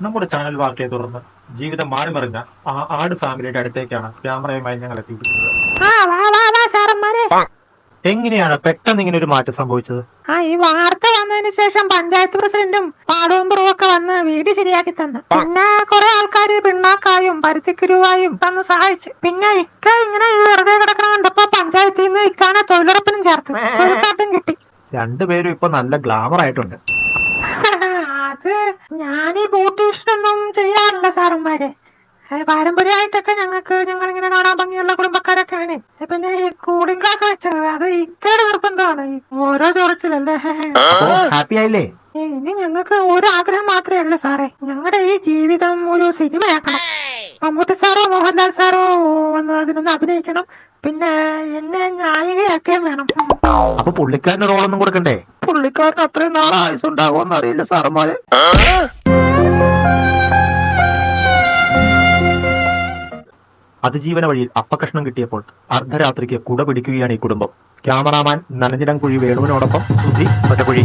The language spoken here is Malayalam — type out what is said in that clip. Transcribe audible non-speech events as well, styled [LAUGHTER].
നമ്മുടെ ചാനൽ വാർത്തയെ തുടർന്ന് ജീവിതം മാറിമറിഞ്ഞ ആ ആട് ഫാമിലിയുടെ അടുത്തേക്കാണ് ക്യാമറയുമായി ഞങ്ങൾ എത്തിയിരിക്കുന്നത്. എങ്ങനെയാണ് പെട്ടെന്ന് ഇങ്ങനെ ഒരു മാറ്റം സംഭവിച്ചത്? ആ ഈ വാർത്ത വന്നതിന് ശേഷം പഞ്ചായത്ത് പ്രസിഡന്റും പാടവമ്പറും ഒക്കെ വന്ന് വീട് ശരിയാക്കി തന്നു. പിന്നെ കുറെ ആൾക്കാര് പിണ്ണാക്കായും പരുത്തിക്കുരുവായും തന്ന് സഹായിച്ചു. പിന്നെ ഇക്ക ഇങ്ങനെ ഈ വെറുതെ കിടക്കണം കണ്ടപ്പോ പഞ്ചായത്തിൽ നിന്ന് ഇക്കാനെ തൊഴിലുറപ്പിനും ചേർത്ത്. തൊഴിൽക്കാട്ടും കിട്ടി. രണ്ടുപേരും ഇപ്പൊ നല്ല ഗ്ലാമർ ആയിട്ടുണ്ട് [LAUGHS] അത് ഞാൻ ഈ ബ്യൂട്ടീഷ്യനൊന്നും ചെയ്യാറില്ല സാറന്മാര്. പാരമ്പര്യമായിട്ടൊക്കെ ഞങ്ങൾക്ക് ഞങ്ങൾ ഇങ്ങനെ കാണാൻ ഭംഗിയുള്ള കുടുംബക്കാരൊക്കെയാണ്. പിന്നെ ഈ കൂളിംഗ് ഗ്ലാസ് വെച്ചത്. അത് ഇക്കയുടെ നിർബന്ധമാണ്. ഓരോ ചോറച്ചിലല്ലേ? ഹാപ്പി ആയില്ലേ? ഇനി ഞങ്ങൾക്ക് ഒരു ആഗ്രഹം മാത്രമേ ഉള്ളൂ സാറേ. ഞങ്ങളുടെ ഈ ജീവിതം ഒരു സിനിമയാക്കണം. മമ്മൂട്ടി സാറോ മോഹൻലാൽ സാറോ വന്ന് അതിനൊന്ന് അഭിനയിക്കണം. പിന്നെ എന്നെ നായികയാക്കുകയും വേണം. അപ്പൊ പുള്ളിക്കാരന് റോളൊന്നും കൊടുക്കണ്ടേ? പുള്ളിക്കാരന് അത്രയും നാളെ ആയുസുണ്ടാകുമെന്ന് എന്നറിയില്ല സാറന്മാരെ. അതിജീവന വഴിയിൽ അപ്പകഷ്ണം കിട്ടിയപ്പോൾ അർദ്ധരാത്രിക്ക് കുട പിടിക്കുകയാണ് ഈ കുടുംബം. ക്യാമറാമാൻ നനഞ്ഞിടം കുഴി വേണുവിനോടൊപ്പം സുധി ഒറ്റക്കുഴി.